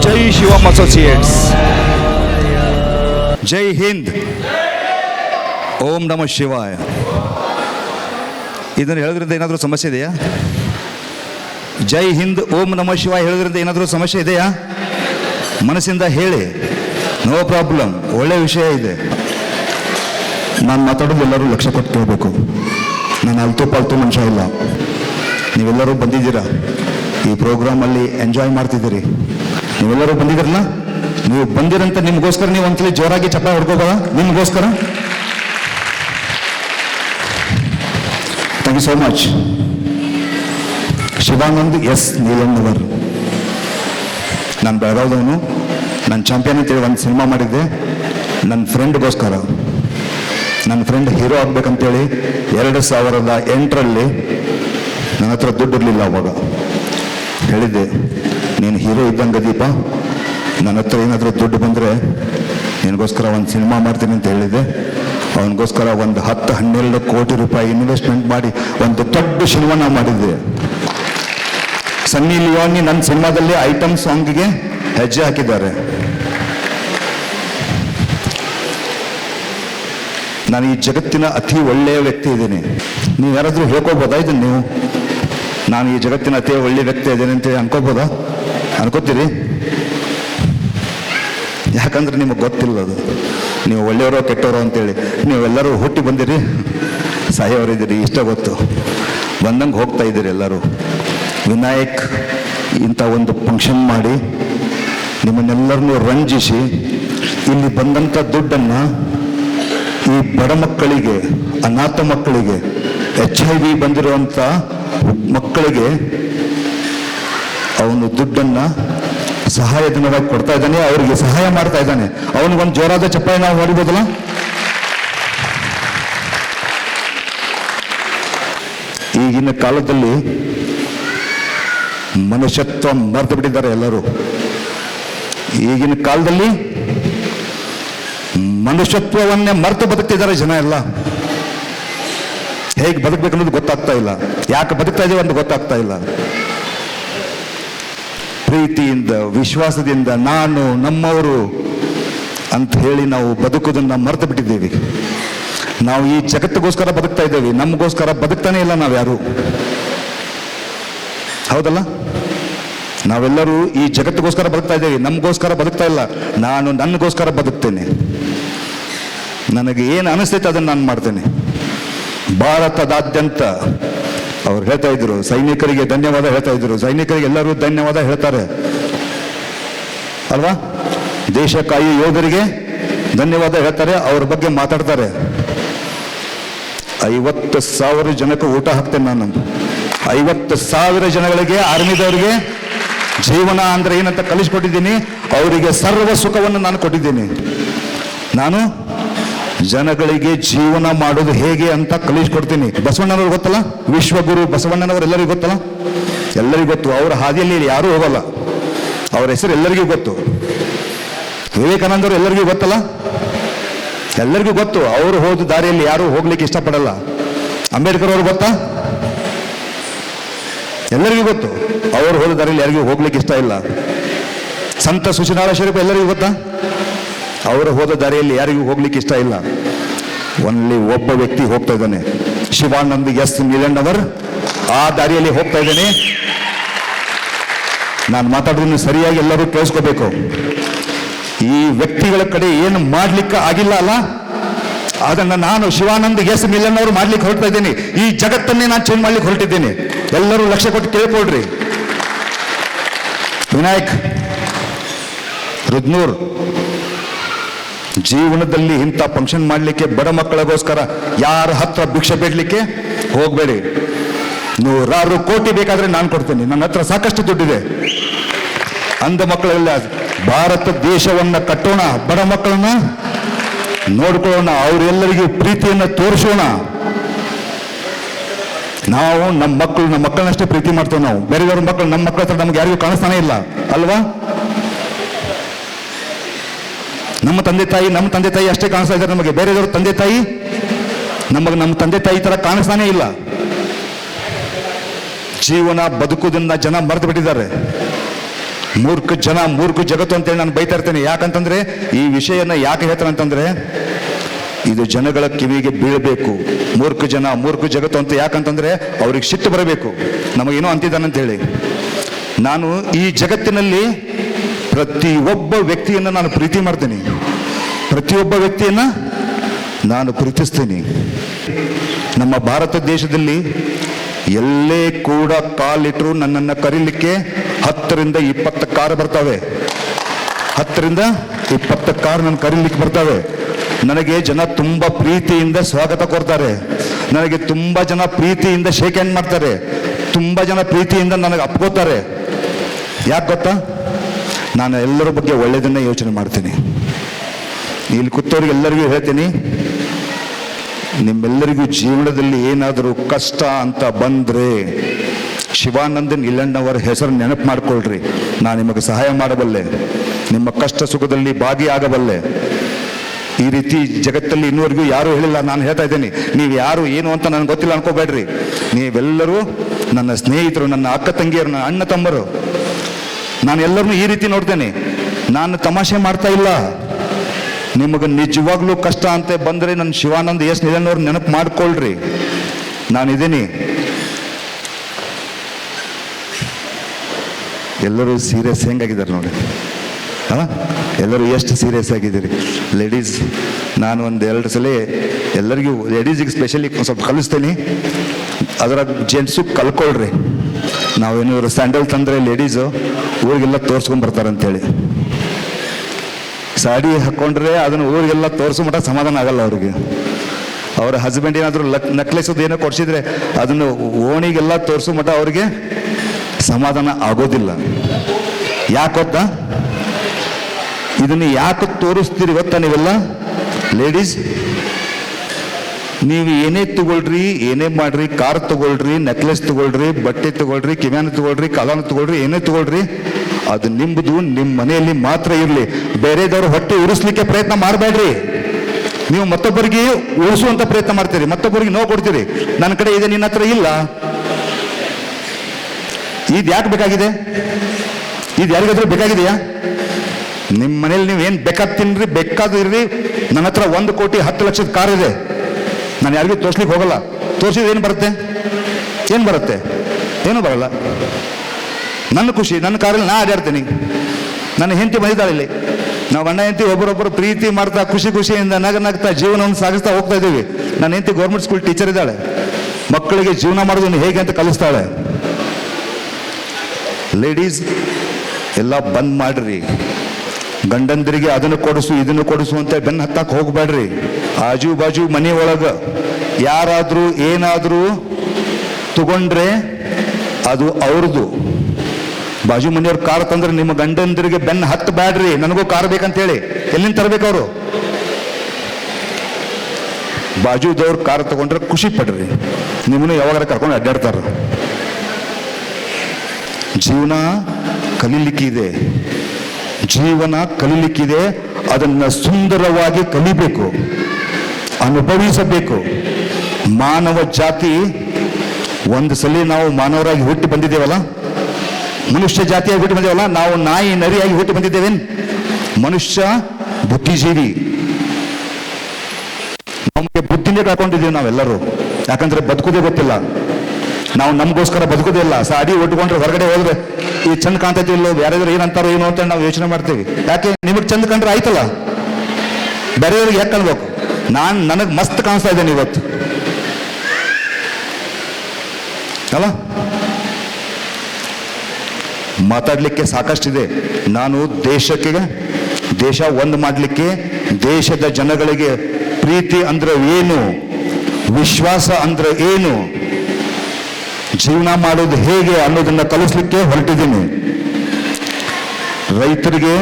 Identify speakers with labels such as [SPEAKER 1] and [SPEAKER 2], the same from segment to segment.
[SPEAKER 1] ಜೈ Shivam associates ಜೈ ಹಿಂದ್ ಓಂ ನಮಃ ಶಿವಾಯ ಇದನ್ನು ಹೇಳೋದ್ರಿಂದ ಏನಾದರೂ ಸಮಸ್ಯೆ ಇದೆಯಾ? ಜೈ ಹಿಂದ್ ಓಂ ನಮಃ ಶಿವಾಯ ಹೇಳೋದ್ರಿಂದ ಏನಾದರೂ ಸಮಸ್ಯೆ ಇದೆಯಾ? ಮನಸ್ಸಿಂದ ಹೇಳಿ. ನೋ ಪ್ರಾಬ್ಲಮ್ ಒಳ್ಳೆ ವಿಷಯ ಇದೆ. ನಾನು ಮಾತಾಡೋದು ಎಲ್ಲರೂ ಲಕ್ಷ್ಯ ಕೊಟ್ಟು ಕೇಳಬೇಕು. ನಾನು ಅಲ್ತು ಪಾಲ್ತು ಮನುಷ್ಯ ಇಲ್ಲ. ನೀವೆಲ್ಲರೂ ಬಂದಿದ್ದೀರಾ? ಈ ಪ್ರೋಗ್ರಾಮಲ್ಲಿ ಎಂಜಾಯ್ ಮಾಡ್ತಿದ್ದೀರಿ. ನೀವೆಲ್ಲರೂ ಬಂದಿದ್ದೀರಲ್ಲ? ನೀವು ಬಂದಿರಂತ ನಿಮಗೋಸ್ಕರ ನೀವು ಒಂದ್ಸಲಿ ಜೋರಾಗಿ ಚಪ್ಪ ಹೊಡ್ಕೋಬೋದ? ನಿಮಗೋಸ್ಕರ? Thank you so much Shivanand S. Neelannavar ನಾನು ಬೆಳಗಾವ್ದವನು ನನ್ನ ಚಾಂಪಿಯನ್ ಅಂತೇಳಿ ಒಂದು ಸಿನಿಮಾ ಮಾಡಿದ್ದೆ. ನನ್ನ ಫ್ರೆಂಡ್ಗೋಸ್ಕರ ನನ್ನ ಫ್ರೆಂಡ್ ಹೀರೋ ಆಗ್ಬೇಕಂತೇಳಿ ಎರಡು ಸಾವಿರದ ಎಂಟರಲ್ಲಿ ನನ್ನ ಹತ್ರ ದುಡ್ಡು ಇರಲಿಲ್ಲ ಅವಾಗ. ಹೇಳಿದ್ದೆ, ನೀನು ಹೀರೋ ಇದ್ದಂಗೆ ದೀಪ, ನನ್ನ ಹತ್ರ ಏನಾದರೂ ದುಡ್ಡು ಬಂದರೆ ನಿನಗೋಸ್ಕರ ಒಂದು ಸಿನಿಮಾ ಮಾಡ್ತೀನಿ ಅಂತ ಹೇಳಿದೆ ಅವನಿಗೋಸ್ಕರ ಒಂದು ಹತ್ತು ಹನ್ನೆರಡು ಕೋಟಿ ರೂಪಾಯಿ ಇನ್ವೆಸ್ಟ್ಮೆಂಟ್ ಮಾಡಿ ಒಂದು ದೊಡ್ಡ ಸಿನಿಮಾನ ಮಾಡಿದ್ದೆ. ಸನ್ನಿ ಲಿಯೋನಿ ನನ್ನ ಸಿನಿಮಾದಲ್ಲಿ ಐಟಮ್ ಸಾಂಗ್ಗೆ ಹೆಜ್ಜೆ ಹಾಕಿದ್ದಾರೆ. ನಾನು ಈ ಜಗತ್ತಿನ ಅತಿ ಒಳ್ಳೆಯ ವ್ಯಕ್ತಿ ಇದ್ದೀನಿ. ನೀವು ಯಾರಾದರೂ ಹೇಳ್ಕೋಬೋದಾ ಇದನ್ನು ನೀವು? ನಾನು ಈ ಜಗತ್ತಿನ ಅತಿ ಒಳ್ಳೆ ವ್ಯಕ್ತಿ ಇದ್ದೇನೆ ಅಂತ ಅನ್ಕೋಬೋದಾ? ಅನ್ಕೋತೀರಿ? ಯಾಕಂದ್ರೆ ನಿಮಗೆ ಗೊತ್ತಿಲ್ಲ ಅದು. ನೀವು ಒಳ್ಳೆಯವರೋ ಕೆಟ್ಟವರೋ ಅಂತೇಳಿ. ನೀವೆಲ್ಲರೂ ಹುಟ್ಟಿ ಬಂದಿರಿ. ಸಾಯೋರಿದ್ದೀರಿ ಇಷ್ಟ ಗೊತ್ತು. ಬಂದಂಗೆ ಹೋಗ್ತಾ ಇದ್ದೀರಿ ಎಲ್ಲರೂ. ವಿನಾಯಕ್, ಇಂಥ ಒಂದು ಫಂಕ್ಷನ್ ಮಾಡಿ ನಿಮ್ಮನ್ನೆಲ್ಲರನ್ನೂ ರಂಜಿಸಿ ಇಲ್ಲಿ ಬಂದಂಥ ದುಡ್ಡನ್ನು ಈ ಬಡ ಮಕ್ಕಳಿಗೆ, ಅನಾಥ ಮಕ್ಕಳಿಗೆ ಎಚ್ ಐ ವಿ ಬಂದಿರುವಂಥ ಮಕ್ಕಳಿಗೆ ಅವನು ದುಡ್ಡನ್ನು ಸಹಾಯಧನವಾಗಿ ಕೊಡ್ತಾ ಇದ್ದಾನೆ, ಅವರಿಗೆ ಸಹಾಯ ಮಾಡ್ತಾ ಇದ್ದಾನೆ. ಅವನಿಗೊಂದು ಜೋರಾದ ಚಪ್ಪಾಳೆ ನಾವು ಹೊಡಿಬೋದಲ್ಲ? ಈಗಿನ ಕಾಲದಲ್ಲಿ ಮನುಷ್ಯತ್ವ ಮರೆತು ಬಿಟ್ಟಿದ್ದಾರೆ ಎಲ್ಲರೂ. ಈಗಿನ ಕಾಲದಲ್ಲಿ ಮನುಷ್ಯತ್ವವನ್ನೇ ಮರೆತು ಬದುಕ್ತಿದ್ದಾರೆ ಜನ ಎಲ್ಲ. ಹೇಗೆ ಬದುಕಬೇಕು ಅನ್ನೋದು ಗೊತ್ತಾಗ್ತಾ ಇಲ್ಲ. ಯಾಕೆ ಬದುಕ್ತಾ ಇದ್ದೀವಿ ಅಂತ ಗೊತ್ತಾಗ್ತಾ ಇಲ್ಲ. ಪ್ರೀತಿಯಿಂದ, ವಿಶ್ವಾಸದಿಂದ ನಾನು, ನಮ್ಮವರು ಅಂತ ಹೇಳಿ ನಾವು ಬದುಕುವುದನ್ನ ಮರೆತು ಬಿಟ್ಟಿದ್ದೀವಿ. ನಾವು ಈ ಜಗತ್ತಿಗೋಸ್ಕರ ಬದುಕ್ತಾ ಇದ್ದೇವೆ. ನಮಗೋಸ್ಕರ ಬದುಕ್ತಾನೆ ಇಲ್ಲ ನಾವು ಯಾರು. ಹೌದಲ್ಲ? ನಾವೆಲ್ಲರೂ ಈ ಜಗತ್ತಿಗೋಸ್ಕರ ಬದುಕ್ತಾ ಇದ್ದೇವೆ. ನಮಗೋಸ್ಕರ ಬದುಕ್ತಾ ಇಲ್ಲ. ನಾನು ನನಗೋಸ್ಕರ ಬದುಕ್ತೇನೆ. ನನಗೆ ಏನು ಅನಿಸ್ತೈತೆ ಅದನ್ನು ನಾನು ಮಾಡ್ತೇನೆ. ಭಾರತದಾದ್ಯಂತ ಅವ್ರು ಹೇಳ್ತಾ ಇದ್ರು, ಸೈನಿಕರಿಗೆ ಧನ್ಯವಾದ ಹೇಳ್ತಾ ಇದ್ರು, ಸೈನಿಕರಿಗೆ ಎಲ್ಲರೂ ಧನ್ಯವಾದ ಹೇಳ್ತಾರೆ. ಅಲ್ವಾ? ದೇಶಕ್ಕಾಗಿ ಯೋಧರಿಗೆ ಧನ್ಯವಾದ ಹೇಳ್ತಾರೆ, ಅವ್ರ ಬಗ್ಗೆ ಮಾತಾಡ್ತಾರೆ. ಐವತ್ತು ಸಾವಿರ ಜನಕ್ಕೆ ಊಟ ಹಾಕ್ತೇನೆ ನಾನು. ಐವತ್ತು ಸಾವಿರ ಜನಗಳಿಗೆ, ಆರ್ಮಿದವರಿಗೆ ಜೀವನ ಅಂದ್ರೆ ಏನಂತ ಕಲಿಸ್ಕೊಟ್ಟಿದ್ದೀನಿ, ಅವರಿಗೆ ಸರ್ವ ಸುಖವನ್ನು ನಾನು ಕೊಟ್ಟಿದ್ದೀನಿ. ನಾನು ಜನಗಳಿಗೆ ಜೀವನ ಮಾಡೋದು ಹೇಗೆ ಅಂತ ಕಲಿಸ್ಕೊಡ್ತೀನಿ. ಬಸವಣ್ಣನವ್ರು ಗೊತ್ತಲ್ಲ? ವಿಶ್ವಗುರು ಬಸವಣ್ಣನವರು ಎಲ್ಲರಿಗೂ ಗೊತ್ತಲ್ಲ? ಎಲ್ಲರಿಗೂ ಗೊತ್ತು. ಅವರ ಹಾದಿಯಲ್ಲಿ ಯಾರೂ ಹೋಗಲ್ಲ. ಅವರ ಹೆಸರು ಎಲ್ಲರಿಗೂ ಗೊತ್ತು. ವಿವೇಕಾನಂದರು ಎಲ್ಲರಿಗೂ ಗೊತ್ತಲ್ಲ? ಎಲ್ಲರಿಗೂ ಗೊತ್ತು. ಅವರು ಹೋದ ದಾರಿಯಲ್ಲಿ ಯಾರೂ ಹೋಗ್ಲಿಕ್ಕೆ ಇಷ್ಟಪಡಲ್ಲ. ಅಂಬೇಡ್ಕರ್ ಅವರು ಗೊತ್ತಾ? ಎಲ್ಲರಿಗೂ ಗೊತ್ತು. ಅವರು ಹೋದ ದಾರಿಯಲ್ಲಿ ಯಾರಿಗೂ ಹೋಗ್ಲಿಕ್ಕೆ ಇಷ್ಟ ಇಲ್ಲ. ಸಂತ ಸುಶೀನಾಳ ಶರೀಫ್ ಎಲ್ಲರಿಗೂ ಗೊತ್ತಾ? ಅವರು ಹೋದ ದಾರಿಯಲ್ಲಿ ಯಾರಿಗೂ ಹೋಗ್ಲಿಕ್ಕೆ ಇಷ್ಟ ಇಲ್ಲ. ಒನ್ಲಿ ಒಬ್ಬ ವ್ಯಕ್ತಿ ಹೋಗ್ತಾ ಇದ್ದಾನೆ. ಶಿವಾನಂದ್ ಎಸ್ ಮಿಲಣ್ಣವರ್ ಆ ದಾರಿಯಲ್ಲಿ ಹೋಗ್ತಾ ಇದ್ದೇನೆ. ನಾನು ಮಾತಾಡೋದನ್ನು ಸರಿಯಾಗಿ ಎಲ್ಲರೂ ಕೇಳಿಸ್ಕೋಬೇಕು. ಈ ವ್ಯಕ್ತಿಗಳ ಕಡೆ ಏನು ಮಾಡ್ಲಿಕ್ಕೆ ಆಗಿಲ್ಲ ಅಲ್ಲ? ಅದನ್ನು ನಾನು ಶಿವಾನಂದ್ ಎಸ್ ಮಿಲನ್ ಅವರು ಮಾಡ್ಲಿಕ್ಕೆ ಹೊರಡ್ತಾ ಇದ್ದೀನಿ. ಈ ಜಗತ್ತನ್ನೇ ನಾನು ಚೇಂಜ್ ಮಾಡ್ಲಿಕ್ಕೆ ಹೊರಟಿದ್ದೀನಿ. ಎಲ್ಲರೂ ಲಕ್ಷ್ಯ ಕೊಟ್ಟು ಕೇಳ್ಕೊಳ್ರಿ. ವಿನಾಯಕ್, ರುದ್ನೂರ್ ಜೀವನದಲ್ಲಿ ಇಂಥ ಫಂಕ್ಷನ್ ಮಾಡಲಿಕ್ಕೆ ಬಡ ಮಕ್ಕಳಿಗೋಸ್ಕರ ಯಾರ ಹತ್ರ ಭಿಕ್ಷೆ ಬೇಡಲಿಕ್ಕೆ ಹೋಗಬೇಡಿ. ನೂರಾರು ಕೋಟಿ ಬೇಕಾದರೆ ನಾನು ಕೊಡ್ತೀನಿ. ನನ್ನ ಹತ್ರ ಸಾಕಷ್ಟು ದುಡ್ಡಿದೆ. ಅಂಧ ಮಕ್ಕಳೆಲ್ಲ ಭಾರತ ದೇಶವನ್ನು ಕಟ್ಟೋಣ, ಬಡ ಮಕ್ಕಳನ್ನ ನೋಡ್ಕೊಳ್ಳೋಣ, ಅವರೆಲ್ಲರಿಗೂ ಪ್ರೀತಿಯನ್ನು ತೋರಿಸೋಣ. ನಾವು ನಮ್ಮ ಮಕ್ಕಳು ನಮ್ಮ ಮಕ್ಕಳನ್ನಷ್ಟೇ ಪ್ರೀತಿ ಮಾಡ್ತೇವೆ ನಾವು. ಬೇರೆಯವ್ರ ಮಕ್ಕಳು ನಮ್ಮ ಮಕ್ಕಳ ಹತ್ರ ನಮ್ಗೆ ಯಾರಿಗೂ ಕಾಣಿಸ್ತಾನೆ ಇಲ್ಲ. ಅಲ್ವಾ? ನಮ್ಮ ತಂದೆ ತಾಯಿ, ನಮ್ಮ ತಂದೆ ತಾಯಿ ಅಷ್ಟೇ ಕಾಣಿಸ್ತಾ ಇದ್ದಾರೆ ನಮಗೆ. ಬೇರೆಯವ್ರ ತಂದೆ ತಾಯಿ? ನಮಗೆ ನಮ್ಮ ತಂದೆ ತಾಯಿ ತರ ಕಾಣಿಸ್ತಾನೆ ಇಲ್ಲ. ಜೀವನ ಬದುಕುದಿಂದ ಜನ ಮರೆತು ಬಿಟ್ಟಿದ್ದಾರೆ. ಮೂರ್ಖ ಜನ, ಮೂರ್ಖ ಜಗತ್ತು ಅಂತೇಳಿ ನಾನು ಬೈತಾ ಇರ್ತೇನೆ. ಯಾಕಂತಂದ್ರೆ, ಈ ವಿಷಯನ ಯಾಕೆ ಹೇಳ್ತಾನೆ ಅಂತಂದ್ರೆ, ಇದು ಜನಗಳ ಕಿವಿಗೆ ಬೀಳಬೇಕು. ಮೂರ್ಖ ಜನ, ಮೂರ್ಖ ಜಗತ್ತು ಅಂತ ಯಾಕಂತಂದ್ರೆ, ಅವ್ರಿಗೆ ಸಿಟ್ಟು ಬರಬೇಕು. ನಮಗೇನೋ ಅಂತಿದ್ದಾನಂತ ಹೇಳಿ. ನಾನು ಈ ಜಗತ್ತಿನಲ್ಲಿ ಪ್ರತಿಯೊಬ್ಬ ವ್ಯಕ್ತಿಯನ್ನು ನಾನು ಪ್ರೀತಿ ಮಾಡ್ತೀನಿ. ಪ್ರತಿಯೊಬ್ಬ ವ್ಯಕ್ತಿಯನ್ನ ನಾನು ಪ್ರೀತಿಸ್ತೀನಿ. ನಮ್ಮ ಭಾರತ ದೇಶದಲ್ಲಿ ಎಲ್ಲೇ ಕೂಡ ಕಾಲಿಟ್ಟರು ನನ್ನನ್ನು ಕರೀಲಿಕ್ಕೆ ಹತ್ತರಿಂದ ಇಪ್ಪತ್ತು ಕಾರ್ ಬರ್ತವೆ. ಹತ್ತರಿಂದ ಇಪ್ಪತ್ತು ಕಾರ್ ನನ್ನ ಕರೀಲಿಕ್ಕೆ ಬರ್ತವೆ. ನನಗೆ ಜನ ತುಂಬ ಪ್ರೀತಿಯಿಂದ ಸ್ವಾಗತ ಕೊಡ್ತಾರೆ. ನನಗೆ ತುಂಬ ಜನ ಪ್ರೀತಿಯಿಂದ ಶೇಕ್ ಹ್ಯಾಂಡ್ ಮಾಡ್ತಾರೆ. ತುಂಬ ಜನ ಪ್ರೀತಿಯಿಂದ ನನಗೆ ಅಪ್ಕೋತಾರೆ. ಯಾಕೆ ಗೊತ್ತಾ? ನಾನು ಎಲ್ಲರ ಬಗ್ಗೆ ಒಳ್ಳೆಯದನ್ನೇ ಯೋಚನೆ ಮಾಡ್ತೀನಿ. ಇಲ್ಲಿ ಕೂತವ್ರಿಗೆ ಎಲ್ಲರಿಗೂ ಹೇಳ್ತೀನಿ, ನಿಮ್ಮೆಲ್ಲರಿಗೂ ಜೀವನದಲ್ಲಿ ಏನಾದರೂ ಕಷ್ಟ ಅಂತ ಬಂದರೆ ಶಿವಾನಂದನ್ ಇಲ್ಲಣ್ಣವರ ಹೆಸರು ನೆನಪು ಮಾಡ್ಕೊಳ್ರಿ. ನಾನು ನಿಮಗೆ ಸಹಾಯ ಮಾಡಬಲ್ಲೆ. ನಿಮ್ಮ ಕಷ್ಟ ಸುಖದಲ್ಲಿ ಭಾಗಿಯಾಗಬಲ್ಲೆ. ಈ ರೀತಿ ಜಗತ್ತಲ್ಲಿ ಇನ್ನುವರೆಗೂ ಯಾರು ಹೇಳಿಲ್ಲ, ನಾನು ಹೇಳ್ತಾ ಇದ್ದೀನಿ. ನೀವು ಯಾರು, ಏನು ಅಂತ ನನಗೆ ಗೊತ್ತಿಲ್ಲ ಅನ್ಕೋಬೇಡ್ರಿ. ನೀವೆಲ್ಲರೂ ನನ್ನ ಸ್ನೇಹಿತರು, ನನ್ನ ಅಕ್ಕ ತಂಗಿಯರು, ನನ್ನ ಅಣ್ಣ ತಮ್ಮರು. ನಾನು ಎಲ್ಲರನ್ನೂ ಈ ರೀತಿ ನೋಡ್ತೇನೆ. ನಾನು ತಮಾಷೆ ಮಾಡ್ತಾ ಇಲ್ಲ. ನಿಮಗೆ ನಿಜವಾಗ್ಲೂ ಕಷ್ಟ ಅಂತ ಬಂದರೆ ನನ್ನ ಶಿವಾನಂದ ಎಸ್ ನಿಧನವ್ರ ನೆನಪು ಮಾಡ್ಕೊಳ್ರಿ. ನಾನಿದ್ದೀನಿ ಎಲ್ಲರೂ ಸೀರಿಯಸ್ ಹೆಂಗಾಗಿದ್ದಾರೆ ನೋಡಿ. ಹಾಂ? ಎಲ್ಲರೂ ಎಷ್ಟು ಸೀರಿಯಸ್ ಆಗಿದ್ದೀರಿ. ಲೇಡೀಸ್ ನಾನು ಒಂದು ಎರಡು ಸಲ ಎಲ್ಲರಿಗೂ ಲೇಡೀಸಿಗೆ ಸ್ಪೆಷಲಿ ಸ್ವಲ್ಪ ಕಲಿಸ್ತೇನೆ. ಅದರ ಜೆಂಟ್ಸು ಕಲ್ಕೊಳ್ರಿ. ನಾವೇನಾದ್ರು ಸ್ಯಾಂಡಲ್ ತಂದರೆ ಲೇಡೀಸು ಊರಿಗೆಲ್ಲ ತೋರ್ಸ್ಕೊಂಡ್ ಬರ್ತಾರಂತೇಳಿ. ಸಾಡಿ ಹಾಕ್ಕೊಂಡ್ರೆ ಅದನ್ನು ಊರಿಗೆಲ್ಲ ತೋರಿಸೋ ಮಟ್ಟ ಸಮಾಧಾನ ಆಗಲ್ಲ ಅವ್ರಿಗೆ. ಅವ್ರ ಹಸ್ಬೆಂಡ್ ಏನಾದರೂ ಲಕ್ ಏನೋ ಕೊಡ್ಸಿದ್ರೆ ಅದನ್ನು ಓಣಿಗೆಲ್ಲ ತೋರಿಸೋ ಮಟ್ಟ ಅವ್ರಿಗೆ ಸಮಾಧಾನ ಆಗೋದಿಲ್ಲ. ಯಾಕೆ ಗೊತ್ತಾ? ಇದನ್ನು ಯಾಕೆ ತೋರಿಸ್ತೀರಿ ಗೊತ್ತಾ ನೀವೆಲ್ಲ? ಲೇಡೀಸ್ ನೀವು ಏನೇ ತಗೊಳ್ರಿ, ಏನೇ ಮಾಡ್ರಿ, ಕಾರ್ ತಗೊಳ್ರಿ ನೆಕ್ಲೆಸ್ ತಗೊಳ್ರಿ, ಬಟ್ಟೆ ತಗೊಳ್ರಿ ಕಿವ್ಯಾನ ತಗೊಳ್ರಿ ಕಲಾನ ತಗೊಳ್ರಿ, ಏನೇ ತಗೊಳ್ರಿ, ಅದು ನಿಮ್ಮದು ನಿಮ್ಮ ಮನೆಯಲ್ಲಿ ಮಾತ್ರ ಇರಲಿ. ಬೇರೆದವ್ರ ಹೊಟ್ಟೆ ಉರಿಸ್ಲಿಕ್ಕೆ ಪ್ರಯತ್ನ ಮಾಡಬೇಡ್ರಿ. ನೀವು ಮತ್ತೊಬ್ಬರಿಗೆ ಉಳಿಸುವಂತ ಪ್ರಯತ್ನ ಮಾಡ್ತೀರಿ, ಮತ್ತೊಬ್ಬರಿಗೆ ನೋವು ಕೊಡ್ತೀರಿ. ನನ್ನ ಕಡೆ ಇದೆ, ನಿನ್ನ ಹತ್ರ ಇಲ್ಲ. ಇದು ಯಾಕೆ ಬೇಕಾಗಿದೆ? ಇದು ಯಾರಿಗಾದ್ರೂ ಬೇಕಾಗಿದೆಯಾ? ನಿಮ್ಮ ಮನೇಲಿ ಏನು ಬೇಕಾದ್ ತಿನ್ರಿ, ಬೇಕಾದ ಇರ್ರಿ. ನನ್ನ ಹತ್ರ ಒಂದು ಕೋಟಿ, ಹತ್ತು ಲಕ್ಷದ ಕಾರ್ ಇದೆ. ನಾನು ಯಾರಿಗೂ ತೋರ್ಸ್ಲಿಕ್ಕೆ ಹೋಗಲ್ಲ. ತೋರಿಸಿದ್ರೆ ಏನು ಬರುತ್ತೆ? ಏನು ಬರುತ್ತೆ? ಏನು ಬರಲ್ಲ. ನನ್ನ ಖುಷಿ, ನನ್ನ ಕಾರಲ್ಲಿ ನಾ ಆಡಾಡ್ತೀನಿ ನನ್ನ ಹೆಂಡತಿ ಬಂದಿದ್ದಾಳೆ ಇಲ್ಲಿ. ನಾವು ಅಣ್ಣ ಹೆಂಡತಿ ಒಬ್ಬರೊಬ್ಬರು ಪ್ರೀತಿ ಮಾಡ್ತಾ, ಖುಷಿ ಖುಷಿಯಿಂದ ನಗ ನಗ್ತಾ ಜೀವನವನ್ನು ಸಾಗಿಸ್ತಾ ಹೋಗ್ತಾ ಇದ್ದೀವಿ. ನನ್ನ ಹೆಂಡತಿ ಗೌರ್ಮೆಂಟ್ ಸ್ಕೂಲ್ ಟೀಚರ್ ಇದ್ದಾಳೆ. ಮಕ್ಕಳಿಗೆ ಜೀವನ ಮಾಡೋದನ್ನು ಹೇಗೆ ಅಂತ ಕಲಿಸ್ತಾಳೆ. ಲೇಡೀಸ್ ಎಲ್ಲ ಬಂದ್ ಮಾಡ್ರಿ. ಗಂಡಂದರಿಗೆ ಅದನ್ನು ಕೊಡಿಸು, ಇದನ್ನು ಕೊಡಿಸು ಅಂತ ಬೆನ್ನ ಹತ್ತಕ್ಕೆ ಹೋಗಬೇಡ್ರಿ. ಆಜು ಬಾಜು ಮನೆ ಒಳಗೆ ಯಾರಾದರೂ ಏನಾದರೂ ತಗೊಂಡ್ರೆ ಅದು ಅವ್ರದ್ದು. ಬಾಜು ಮನೆಯವ್ರ ಕಾರ್ ತಂದ್ರೆ ನಿಮ್ಮ ಗಂಡಂದರಿಗೆ ಬೆನ್ನ ಹತ್ತು ಬ್ಯಾಡ್ರಿ ನನಗೂ ಕಾರ್ ಬೇಕಂತೇಳಿ. ಎಲ್ಲಿಂದ ತರಬೇಕು ಅವರು? ಬಾಜುದವ್ರು ಕಾರ್ ತಗೊಂಡ್ರೆ ಖುಷಿ ಪಡ್ರಿ. ನಿಮ್ಮನ್ನು ಯಾವಾಗಾರ ಕರ್ಕೊಂಡು ಅಡ್ಡಾಡ್ತಾರ. ಜೀವನ ಕಲೀಲಿಕ್ಕಿದೆ ಜೀವನ ಕಲೀಲಿಕ್ಕಿದೆ, ಅದನ್ನು ಸುಂದರವಾಗಿ ಕಲಿಬೇಕು, ಅನುಭವಿಸಬೇಕು. ಮಾನವ ಜಾತಿ, ಒಂದು ಸಲ ನಾವು ಮಾನವರಾಗಿ ಹುಟ್ಟಿ ಬಂದಿದ್ದೇವಲ್ಲ? ಮನುಷ್ಯ ಜಾತಿಯಾಗಿ ಹುಟ್ಟಿ ಬಂದೇವಲ್ಲ ನಾವು ನಾಯಿ ನರಿಯಾಗಿ ಹುಟ್ಟಿ ಬಂದಿದ್ದೇವೇನು? ಮನುಷ್ಯ ಬುದ್ಧಿಜೀವಿ. ನಮಗೆ ಬುದ್ಧಿನೇ ಹಾಕೊಂಡಿದ್ದೀವಿ ನಾವೆಲ್ಲರೂ. ಯಾಕಂದ್ರೆ ಬದುಕೋದೇ ಗೊತ್ತಿಲ್ಲ. ನಾವು ನಮಗೋಸ್ಕರ ಬದುಕೋದೇ ಇಲ್ಲ. ಸಾಡಿ ಉಟ್ಕೊಂಡ್ರೆ ಹೊರಗಡೆ ಹೋದ್ರೆ ಈ ಚಂದ್ ಕಾಣ್ತೈತಿ ಇಲ್ಲೋ ಯಾರಾದ್ರೂ ಏನಂತಾರೋ ಏನೋ ಅಂತ ನಾವು ಯೋಚನೆ ಮಾಡ್ತೀವಿ. ಯಾಕೆ, ನಿಮಗೆ ಚಂದ ಕಂಡ್ರೆ ಆಯ್ತಲ್ಲ? ಬೇರೆಯವ್ರಿಗೆ ಯಾಕೆ ಕಾಣ್ಬೇಕು ನಾನು ನನಗೆ ಮಸ್ತ್ ಕಾಣಿಸ್ತಾ ಇದ್ದೇನೆ ಇವತ್ತು. ಅಲ್ಲ? ಮಾತಾಡಲಿಕ್ಕೆ ಸಾಕಷ್ಟಿದೆ. ನಾನು ದೇಶಕ್ಕೆ ದೇಶ ಒಂದು ಮಾಡಲಿಕ್ಕೆ, ದೇಶದ ಜನಗಳಿಗೆ ಪ್ರೀತಿ ಅಂದ್ರೆ ಏನು? ವಿಶ್ವಾಸ ಅಂದ್ರೆ ಏನು? ಜೀವನ ಮಾಡೋದು ಹೇಗೆ ಅನ್ನೋದನ್ನ ಕಲಿಸ್ಲಿಕ್ಕೆ ಹೊರಟಿದ್ದೀನಿ. ರೈತರಿಗೆ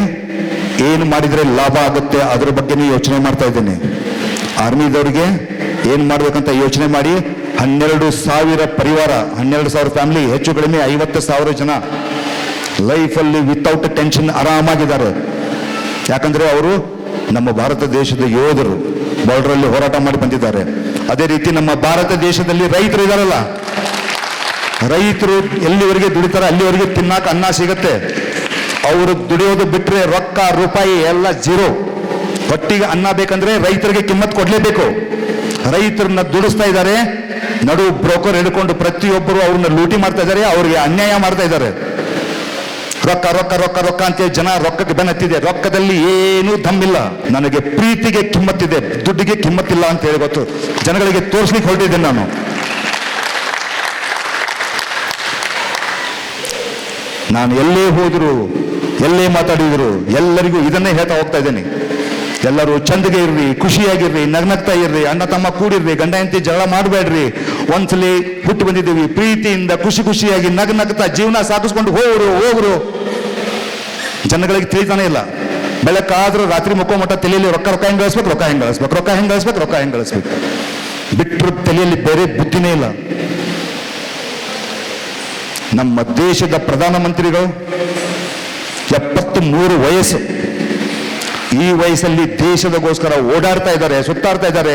[SPEAKER 1] ಏನು ಮಾಡಿದ್ರೆ ಲಾಭ ಆಗುತ್ತೆ ಅದರ ಬಗ್ಗೆನೇ ಯೋಚನೆ ಮಾಡ್ತಾ ಇದ್ದೀನಿ. ಆರ್ಮಿದವ್ರಿಗೆ ಏನು ಮಾಡ್ಬೇಕಂತ ಯೋಚನೆ ಮಾಡಿ ಹನ್ನೆರಡು ಸಾವಿರ ಪರಿವಾರ, ಹನ್ನೆರಡು ಸಾವಿರ ಫ್ಯಾಮಿಲಿ, ಹೆಚ್ಚು ಕಡಿಮೆ ಐವತ್ತು ಸಾವಿರ ಜನ ಲೈಫಲ್ಲಿ ವಿತೌಟ್ ಟೆನ್ಷನ್ ಆರಾಮಾಗಿದ್ದಾರೆ. ಯಾಕಂದ್ರೆ ಅವರು ನಮ್ಮ ಭಾರತ ದೇಶದ ಯೋಧರು ಬಾರ್ಡ್ರಲ್ಲಿ ಹೋರಾಟ ಮಾಡಿ ಬಂದಿದ್ದಾರೆ. ಅದೇ ರೀತಿ ನಮ್ಮ ಭಾರತ ದೇಶದಲ್ಲಿ ರೈತರು ಇದಾರಲ್ಲ ರೈತರು ಎಲ್ಲಿವರೆಗೆ ದುಡಿತಾರೆ ಅಲ್ಲಿವರೆಗೆ ತಿನ್ನಾಕ ಅನ್ನ ಸಿಗತ್ತೆ. ಅವರು ದುಡಿಯೋದು ಬಿಟ್ಟರೆ ರೊಕ್ಕ, ರೂಪಾಯಿ ಎಲ್ಲ ಜೀರೋ. ಹೊಟ್ಟಿಗೆ ಅನ್ನ ಬೇಕಂದ್ರೆ ರೈತರಿಗೆ ಕಿಮ್ಮತ್ ಕೊಡಲೇಬೇಕು. ರೈತರನ್ನ ದುಡಿಸ್ತಾ ಇದ್ದಾರೆ. ನಡು ಬ್ರೋಕರ್ ಹಿಡ್ಕೊಂಡು ಪ್ರತಿಯೊಬ್ಬರು ಅವ್ರನ್ನ ಲೂಟಿ ಮಾಡ್ತಾ ಇದ್ದಾರೆ, ಅವ್ರಿಗೆ ಅನ್ಯಾಯ ಮಾಡ್ತಾ ಇದ್ದಾರೆ. ರೊಕ್ಕ ರೊಕ್ಕ ರೊಕ್ಕ ರೊಕ್ಕ ಅಂತ ಜನ ರೊಕ್ಕಕ್ಕೆ ಬೆನ್ನತ್ತಿದೆ. ರೊಕ್ಕದಲ್ಲಿ ಏನೂ ದಮ್ಮಿಲ್ಲ. ನನಗೆ ಪ್ರೀತಿಗೆ ಕಿಮ್ಮತ್ತಿದೆ, ದುಡ್ಡಿಗೆ ಕಿಮ್ಮತ್ತಿಲ್ಲ ಅಂತ ಹೇಳಿ ಗೊತ್ತು. ಜನಗಳಿಗೆ ತೋರಿಸ್ಲಿಕ್ಕೆ ಹೊರಟಿದ್ದೇನೆ ನಾನು. ನಾನು ಎಲ್ಲೇ ಹೋದ್ರು, ಎಲ್ಲೇ ಮಾತಾಡಿದ್ರು, ಎಲ್ಲರಿಗೂ ಇದನ್ನೇ ಹೇಳ್ತಾ ಹೋಗ್ತಾ ಇದ್ದೇನೆ. ಎಲ್ಲರೂ ಚಂದಗೆ ಇರ್ರಿ, ಖುಷಿಯಾಗಿರ್ರಿ, ನಗ್ನಗ್ತಾ ಇರ್ರಿ, ಅಣ್ಣ ತಮ್ಮ ಕೂಡಿರ್ರಿ, ಗಂಡ ಹೆಂಡತಿ ಜಗಳ ಮಾಡಬೇಡ್ರಿ. ಒಂದ್ಸಲಿ ಹುಟ್ಟು ಬಂದಿದ್ದೀವಿ, ಪ್ರೀತಿಯಿಂದ ಖುಷಿ ಖುಷಿಯಾಗಿ ನಗ್ ನಗ್ತಾ ಜೀವನ ಸಾಗಿಸ್ಕೊಂಡು ಹೋಗ್ರು ಹೋಗ್ರು. ಜನಗಳಿಗೆ ತಿಳಿತಾನೆ ಇಲ್ಲ. ಬೆಳಕಾದ್ರೂ ರಾತ್ರಿ ಮುಕ್ಕೋಮಟ್ಟ ತಲೆಯಲ್ಲಿ ರೊಕ್ಕ ರೊಕ್ಕ ಹೆಂಗ್ ಗಳಿಸ್ಬೇಕು, ರೊಕ್ಕ ಹೆಂಗ್ ಗಳಿಸ್ಬೇಕು, ರೊಕ್ಕ ಹೆಂಗ್ ಗಳಿಸ್ಬೇಕು, ರೊಕ್ಕ ಹೆಂಗ್ ಗಳಿಸ್ಬೇಕು. ಬಿಟ್ಟರು ತಲೆಯಲ್ಲಿ ಬೇರೆ ಬುದ್ಧಿನೇ ಇಲ್ಲ. ನಮ್ಮ ದೇಶದ ಪ್ರಧಾನಮಂತ್ರಿಗಳು ಎಪ್ಪತ್ತು ಮೂರು ವಯಸ್ಸು. ಈ ವಯಸ್ಸಲ್ಲಿ ದೇಶದಗೋಸ್ಕರ ಓಡಾಡ್ತಾ ಇದ್ದಾರೆ, ಸುತ್ತಾಡ್ತಾ ಇದ್ದಾರೆ.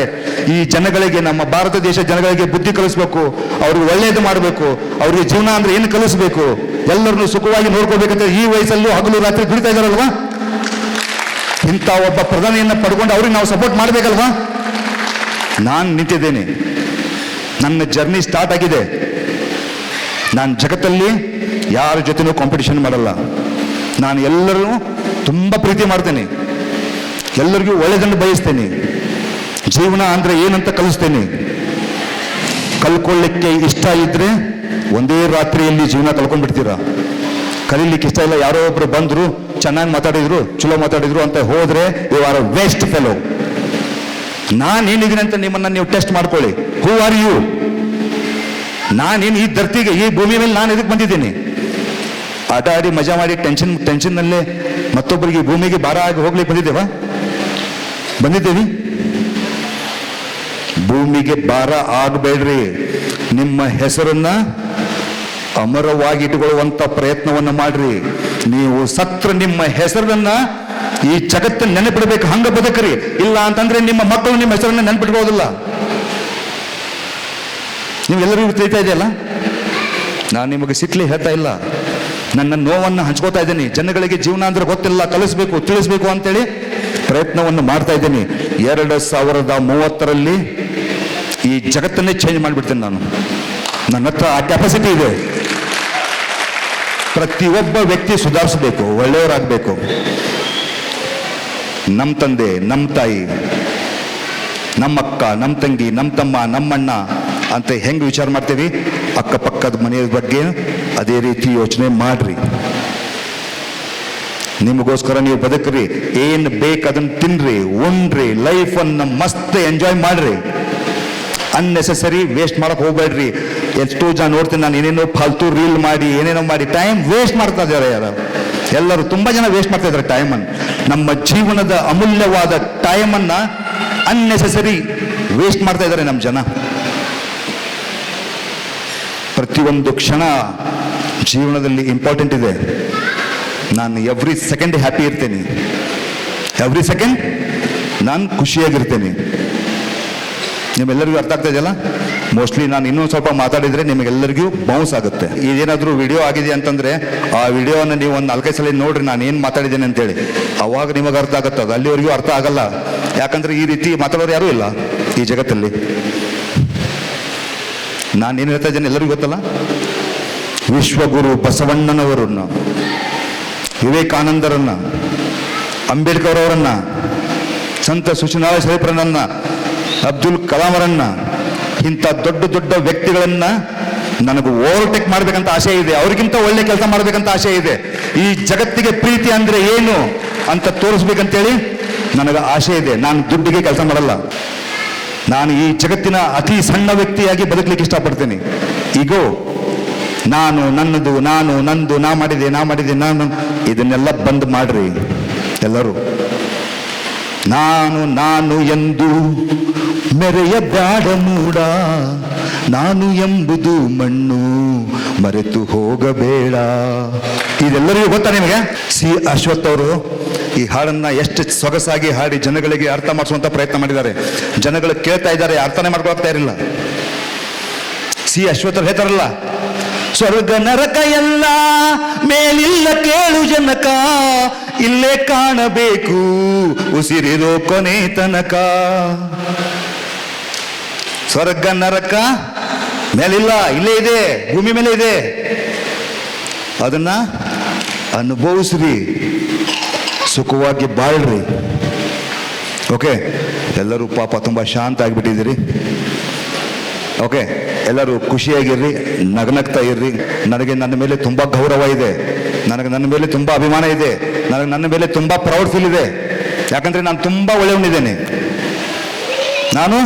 [SPEAKER 1] ಈ ಜನಗಳಿಗೆ, ನಮ್ಮ ಭಾರತ ದೇಶ ಜನಗಳಿಗೆ ಬುದ್ಧಿ ಕಲಿಸ್ಬೇಕು, ಅವ್ರಿಗೆ ಒಳ್ಳೇದು ಮಾಡಬೇಕು, ಅವ್ರಿಗೆ ಜೀವನ ಅಂದ್ರೆ ಏನು ಕಲಿಸ್ಬೇಕು? ಎಲ್ಲರನ್ನು ಸುಖವಾಗಿ ನೋಡ್ಕೋಬೇಕಂತ ಈ ವಯಸ್ಸಲ್ಲೂ ಹಗಲು ರಾತ್ರಿ ದುಡಿತಾ ಇದ್ದಾರಲ್ವಾ? ಇಂಥ ಒಬ್ಬ ಪ್ರಧಾನಿಯನ್ನು ಪಡ್ಕೊಂಡು ಅವ್ರಿಗೆ ನಾವು ಸಪೋರ್ಟ್ ಮಾಡಬೇಕಲ್ವಾ? ನಾನು ನಿಂತಿದ್ದೇನೆ. ನನ್ನ ಜರ್ನಿ ಸ್ಟಾರ್ಟ್ ಆಗಿದೆ. ನಾನು ಜಗತ್ತಲ್ಲಿ ಯಾರ ಜೊತೆನೂ ಕಾಂಪಿಟಿಷನ್ ಮಾಡಲ್ಲ. ನಾನು ಎಲ್ಲರೂ ತುಂಬ ಪ್ರೀತಿ ಮಾಡ್ತೇನೆ. ಎಲ್ಲರಿಗೂ ಒಳ್ಳೆಯದನ್ನು ಬಯಸ್ತೇನೆ. ಜೀವನ ಅಂದರೆ ಏನಂತ ಕಲಿಸ್ತೇನೆ. ಕಲ್ಕೊಳ್ಳಿಕ್ಕೆ ಇಷ್ಟ ಇದ್ದರೆ ಒಂದೇ ರಾತ್ರಿಯಲ್ಲಿ ಜೀವನ ಕಲ್ಕೊಂಡ್ಬಿಡ್ತೀರಾ ಕಲೀಲಿಕ್ಕೆ ಇಷ್ಟ ಇಲ್ಲ, ಯಾರೋ ಒಬ್ಬರು ಬಂದರು, ಚೆನ್ನಾಗಿ ಮಾತಾಡಿದ್ರು, ಚಲೋ ಮಾತಾಡಿದ್ರು ಅಂತ ಹೋದರೆ ಯು ಆರ್ ವೇಸ್ಟ್ ಫೆಲೋ ನಾನೇನಿದ್ದೀನಿ ಅಂತ ನಿಮ್ಮನ್ನು ನೀವು ಟೆಸ್ಟ್ ಮಾಡ್ಕೊಳ್ಳಿ. ಹೂ ಆರ್ ಯು ನಾನೇನು ಈ ಧರ್ತಿಗೆ, ಈ ಭೂಮಿ ಮೇಲೆ ನಾನು ಇದಕ್ಕೆ ಬಂದಿದ್ದೀನಿ? ಆಟ ಆಡಿ ಮಜಾ ಮಾಡಿ ಟೆನ್ಷನ್ ಟೆನ್ಷನ್ನಲ್ಲೇ ಮತ್ತೊಬ್ಬರಿಗೆ ಭೂಮಿಗೆ ಭಾರ ಆಗಿ ಹೋಗ್ಲಿಕ್ಕೆ ಬಂದಿದ್ದೇವಾ? ಬಂದಿದ್ದೀವಿ? ಭೂಮಿಗೆ ಭಾರ ಆಗಬೇಡ್ರಿ. ನಿಮ್ಮ ಹೆಸರನ್ನ ಅಮರವಾಗಿ ಇಟ್ಟುಕೊಳ್ಳುವಂತ ಪ್ರಯತ್ನವನ್ನ ಮಾಡ್ರಿ. ನೀವು ಸತ್ರ ನಿಮ್ಮ ಹೆಸರನ್ನ ಈ ಜಗತ್ತನ್ನು ನೆನಪಿಡ್ಬೇಕು. ಹಂಗ ಬದುಕ್ರಿ. ಇಲ್ಲ ಅಂತಂದ್ರೆ ನಿಮ್ಮ ಮಕ್ಕಳು ನಿಮ್ಮ ಹೆಸರನ್ನ ನೆನಪಿಟ್ಕೊಳ್ಳೋದಿಲ್ಲ. ನೀವು ಎಲ್ಲರಿಗೂ ತಿಳಿತಾ ಇದೆಯಲ್ಲ? ನಾನು ನಿಮಗೆ ಸಿಟ್ಲಿ ಹೇಳ್ತಾ ಇಲ್ಲ. ನನ್ನ ನೋವನ್ನು ಹಂಚ್ಕೋತಾ ಇದ್ದೀನಿ. ಜನಗಳಿಗೆ ಜೀವನ ಅಂದ್ರೆ ಗೊತ್ತಿಲ್ಲ. ಕಲಿಸ್ಬೇಕು, ತಿಳಿಸ್ಬೇಕು ಅಂತೇಳಿ ಪ್ರಯತ್ನವನ್ನು ಮಾಡ್ತಾ ಇದ್ದೀನಿ. ಎರಡು ಸಾವಿರದ ಮೂವತ್ತರಲ್ಲಿ ಈ ಜಗತ್ತನ್ನೇ ಚೇಂಜ್ ಮಾಡಿಬಿಡ್ತೀನಿ ನಾನು. ನನ್ನ ಹತ್ರ ಆ ಕೆಪಾಸಿಟಿ ಇದೆ. ಪ್ರತಿಯೊಬ್ಬ ವ್ಯಕ್ತಿ ಸುಧಾರಿಸಬೇಕು, ಒಳ್ಳೆಯವರಾಗಬೇಕು. ನಮ್ಮ ತಂದೆ ನಮ್ಮ ತಾಯಿ, ನಮ್ಮಕ್ಕ ನಮ್ಮ ತಂಗಿ ನಮ್ಮ ತಮ್ಮ, ನಮ್ಮಣ್ಣ ಅಂತ ಹೆಂಗೆ ವಿಚಾರ ಮಾಡ್ತೀವಿ? ಅಕ್ಕಪಕ್ಕದ ಮನೆಯ ಬಗ್ಗೆ ಅದೇ ರೀತಿ ಯೋಚನೆ ಮಾಡ್ರಿ. ನಿಮಗೋಸ್ಕರ ನೀವು ಬದುಕ್ರಿ. ಏನ್ ಬೇಕು ಅದನ್ನ ತಿನ್ರಿ, ಉಣ್ರಿ ಲೈಫನ್ನು ಮಸ್ತ್ ಎಂಜಾಯ್ ಮಾಡ್ರಿ. ಅನ್ನೆಸೆಸರಿ ವೇಸ್ಟ್ ಮಾಡಕ್ ಹೋಗ್ಬೇಡ್ರಿ. ಎಷ್ಟೋ ಜನ ನೋಡ್ತೀನಿ ನಾನು, ಏನೇನೋ ಫಾಲ್ತು ರೀಲ್ ಮಾಡಿ, ಏನೇನೋ ಮಾಡಿ ಟೈಮ್ ವೇಸ್ಟ್ ಮಾಡ್ತಾ ಇದ್ದಾರೆ ಯಾರು? ಎಲ್ಲರೂ ತುಂಬಾ ಜನ ವೇಸ್ಟ್ ಮಾಡ್ತಾ ಇದ್ದಾರೆ ಟೈಮನ್ನು ನಮ್ಮ ಜೀವನದ ಅಮೂಲ್ಯವಾದ ಟೈಮನ್ನ ಅನ್ನೆಸೆಸರಿ ವೇಸ್ಟ್ ಮಾಡ್ತಾ ಇದ್ದಾರೆ ನಮ್ಮ ಜನ. ಪ್ರತಿಯೊಂದು ಕ್ಷಣ ಜೀವನದಲ್ಲಿ ಇಂಪಾರ್ಟೆಂಟ್ ಇದೆ. ನಾನು ಎವ್ರಿ ಸೆಕೆಂಡ್ ಹ್ಯಾಪಿ ಇರ್ತೇನೆ. ಎವ್ರಿ ಸೆಕೆಂಡ್ ನಾನು ಖುಷಿಯಾಗಿರ್ತೇನೆ. ನಿಮ್ಮೆಲ್ಲರಿಗೂ ಅರ್ಥ ಆಗ್ತಾ ಇದೆಯಲ್ಲ? ಮೋಸ್ಟ್ಲಿ ನಾನು ಇನ್ನೊಂದು ಸ್ವಲ್ಪ ಮಾತಾಡಿದರೆ ನಿಮಗೆಲ್ಲರಿಗೂ ಬೌನ್ಸ್ ಆಗುತ್ತೆ. ಇದೇನಾದರೂ ವಿಡಿಯೋ ಆಗಿದೆ ಅಂತಂದರೆ ಆ ವಿಡಿಯೋನ ನೀವು ಒಂದು ನಾಲ್ಕೈದು ಸಲ ನೋಡ್ರಿ, ನಾನು ಏನು ಮಾತಾಡಿದ್ದೇನೆ ಅಂತೇಳಿ. ಅವಾಗ ನಿಮಗೆ ಅರ್ಥ ಆಗುತ್ತೆ, ಅದು ಅಲ್ಲಿವರೆಗೂ ಅರ್ಥ ಆಗಲ್ಲ. ಯಾಕಂದರೆ ಈ ರೀತಿ ಮಾತಾಡೋರು ಯಾರೂ ಇಲ್ಲ ಈ ಜಗತ್ತಲ್ಲಿ. ನಾನು ಏನು ಹೇಳ್ತಾ ಇದ್ದೇನೆ ಎಲ್ಲರಿಗೂ ಗೊತ್ತಲ್ಲ? ವಿಶ್ವಗುರು ಬಸವಣ್ಣನವರನ್ನು, ವಿವೇಕಾನಂದರನ್ನು ಅಂಬೇಡ್ಕರ್ ಅವರನ್ನು ಸಂತ ಸುಶೀನಾಳ ಶರೀಫರನ್ನ ಅಬ್ದುಲ್ ಕಲಾಮರನ್ನ, ಇಂಥ ದೊಡ್ಡ ದೊಡ್ಡ ವ್ಯಕ್ತಿಗಳನ್ನ ನನಗೆ ಓವರ್ಟೇಕ್ ಮಾಡಬೇಕಂತ ಆಸೆ ಇದೆ. ಅವ್ರಿಗಿಂತ ಒಳ್ಳೆ ಕೆಲಸ ಮಾಡಬೇಕಂತ ಆಸೆ ಇದೆ. ಈ ಜಗತ್ತಿಗೆ ಪ್ರೀತಿ ಅಂದ್ರೆ ಏನು ಅಂತ ತೋರಿಸ್ಬೇಕಂತೇಳಿ ನನಗೆ ಆಸೆ ಇದೆ. ನಾನು ದುಡ್ಡಿಗೆ ಕೆಲಸ ಮಾಡಲ್ಲ. ನಾನು ಈ ಜಗತ್ತಿನ ಅತಿ ಸಣ್ಣ ವ್ಯಕ್ತಿಯಾಗಿ ಬದುಕಲಿಕ್ಕೆ ಇಷ್ಟಪಡ್ತೇನೆ. ಈಗೋ ನಾನು ನನ್ನದು, ನಾನು ನಂದು, ನಾ ಮಾಡಿದೆ ನಾ ಮಾಡಿದೆ, ನಾನು ಇದನ್ನೆಲ್ಲ ಬಂದ್ ಮಾಡ್ರಿ. ಎಲ್ಲರೂ. ನಾನು ನಾನು ಎಂದು ಮೆರೆಯ ಬ್ಯಾಡ ಮೂಡ. ನಾನು ಎಂಬುದು ಮಣ್ಣು ಮರೆತು ಹೋಗಬೇಡ. ಇದೆಲ್ಲರಿಗೂ ಗೊತ್ತಾ ನಿಮಗೆ? ಸಿ. ಅಶ್ವಥ್ ಅವರು ಈ ಹಾಡನ್ನ ಎಷ್ಟು ಸೊಗಸಾಗಿ ಹಾಡಿ ಜನಗಳಿಗೆ ಅರ್ಥ ಮಾಡಿಸುವಂತ ಪ್ರಯತ್ನ ಮಾಡಿದ್ದಾರೆ. ಜನಗಳು ಕೇಳ್ತಾ ಇದ್ದಾರೆ, ಅರ್ಥನೇ ಮಾಡ್ಕೊಳ್ತಾ ಇರಲಿಲ್ಲ. ಸಿ ಅಶ್ವಥರು ಹೇಳ್ತಾರಲ್ಲ, ಸ್ವರ್ಗ ನರಕ ಎಲ್ಲ ಮೇಲಿಲ್ಲ ಕೇಳು ಜನಕ, ಇಲ್ಲೇ ಕಾಣಬೇಕು ಉಸಿರಿರೋ ಕೊನೆ ತನಕ. ಸ್ವರ್ಗ ನರಕ ಮೇಲಿಲ್ಲ, ಇಲ್ಲೇ ಇದೆ, ಭೂಮಿ ಮೇಲೆ ಇದೆ. ಅದನ್ನ ಅನುಭವಿಸ್ರಿ. ಸುಖವಾಗಿ ಬಾಳ್ರಿ. ಓಕೆ ಎಲ್ಲರೂ ಪಾಪ ತುಂಬ ಶಾಂತ ಆಗಿಬಿಟ್ಟಿದ್ದೀರಿ. ಓಕೆ ಎಲ್ಲರೂ ಖುಷಿಯಾಗಿರ್ರಿ, ನಗನಗ್ತಾ ಇರ್ರಿ. ನನಗೆ ನನ್ನ ಮೇಲೆ ತುಂಬ ಗೌರವ ಇದೆ. ನನಗೆ ನನ್ನ ಮೇಲೆ ತುಂಬ ಅಭಿಮಾನ ಇದೆ. ನನಗೆ ನನ್ನ ಮೇಲೆ ತುಂಬ ಪ್ರೌಡ್ ಫೀಲ್ ಇದೆ. ಯಾಕಂದರೆ ನಾನು ತುಂಬ ಒಳ್ಳೆಯವನಿದ್ದೇನೆ. ನಾನು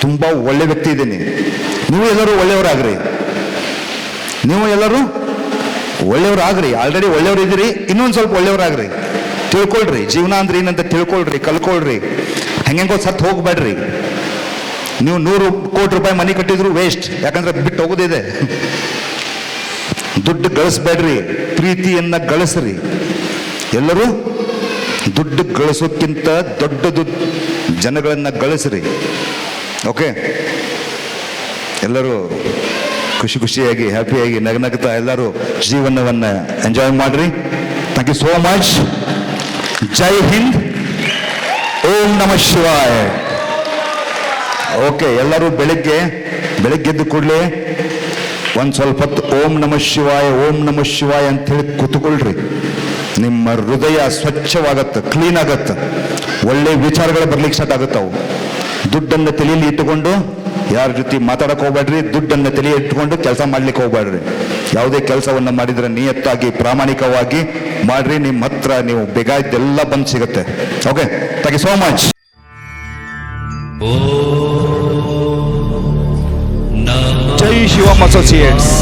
[SPEAKER 1] ತುಂಬ ಒಳ್ಳೆ ವ್ಯಕ್ತಿ ಇದ್ದೀನಿ. ನೀವು ಎಲ್ಲರೂ ಒಳ್ಳೆಯವರಾಗ್ರಿ. ನೀವು ಎಲ್ಲರೂ ಒಳ್ಳೆಯವರಾಗ್ರಿ. ಆಲ್ರೆಡಿ ಒಳ್ಳೆಯವರು ಇದ್ದೀರಿ ಇನ್ನೊಂದು ಸ್ವಲ್ಪ ಒಳ್ಳೆಯವರಾಗ್ರಿ. ತಿಳ್ಕೊಳ್ರಿ, ಜೀವನ ಅಂದ್ರೆ ಏನಂತ ತಿಳ್ಕೊಳ್ರಿ, ಕಲ್ಕೊಳ್ರಿ. ಹೆಂಗೆಂಗೋ ಸತ್ತು ಹೋಗ್ಬೇಡ್ರಿ. ನೀವು ನೂರು ಕೋಟಿ ರೂಪಾಯಿ ಮನೆ ಕಟ್ಟಿದ್ರು ವೇಸ್ಟ್ ಯಾಕಂದ್ರೆ ಬಿಟ್ಟು ಹೋಗೋದಿದೆ. ದುಡ್ಡು ಗಳಿಸ್ಬೇಡ್ರಿ, ಪ್ರೀತಿಯನ್ನ ಗಳಿಸ್ರಿ. ಎಲ್ಲರೂ ದುಡ್ಡು ಗಳಿಸೋಕ್ಕಿಂತ ದೊಡ್ಡದು ಜನಗಳನ್ನ ಗಳಿಸ್ರಿ. ಓಕೆ ಎಲ್ಲರೂ ಖುಷಿ ಖುಷಿಯಾಗಿ ಹ್ಯಾಪಿಯಾಗಿ ನಗನಗ್ತಾ ಎಲ್ಲರೂ ಜೀವನವನ್ನು ಎಂಜಾಯ್ ಮಾಡ್ರಿ. ಥ್ಯಾಂಕ್ ಯು ಸೋ ಮಚ್ ಜೈ ಹಿಂದ್. ಓಂ ನಮ ಶಿವಾಯ. ಓಕೆ, ಎಲ್ಲರೂ ಬೆಳಿಗ್ಗೆ ಬೆಳಗ್ಗೆದ್ದು ಕೂಡಲೇ ಒಂದು ಸ್ವಲ್ಪ ಹೊತ್ತು ಓಂ ನಮ ಶಿವಾಯ, ಓಂ ನಮ ಶಿವಾಯ ಅಂತೇಳಿ ಕೂತ್ಕೊಳ್ರಿ. ನಿಮ್ಮ ಹೃದಯ ಸ್ವಚ್ಛವಾಗತ್ತೆ, ಕ್ಲೀನ್ ಆಗತ್ತೆ. ಒಳ್ಳೆ ವಿಚಾರಗಳು ಬರ್ಲಿಕ್ಕೆ ಸ್ಟಾರ್ಟ್ ಆಗುತ್ತವು ದುಡ್ಡನ್ನು ತಲೆಯಲ್ಲಿ ಇಟ್ಟುಕೊಂಡು ಯಾರ ಜೊತೆ ಮಾತಾಡಕ್ ಹೋಗ್ಬೇಡ್ರಿ ದುಡ್ಡನ್ನು ತಲೆ ಇಟ್ಕೊಂಡು ಕೆಲಸ ಮಾಡ್ಲಿಕ್ಕೆ ಹೋಗ್ಬೇಡ್ರಿ. ಯಾವುದೇ ಕೆಲಸವನ್ನು ಮಾಡಿದ್ರೆ ನಿಯತ್ತಾಗಿ ಪ್ರಾಮಾಣಿಕವಾಗಿ ಮಾಡ್ರಿ ನಿಮ್ಮ ಹತ್ರ ನೀವು ಇದೆಲ್ಲ ಬಂದು ಸಿಗುತ್ತೆ. Okay thank you so much Jai Shivam associates.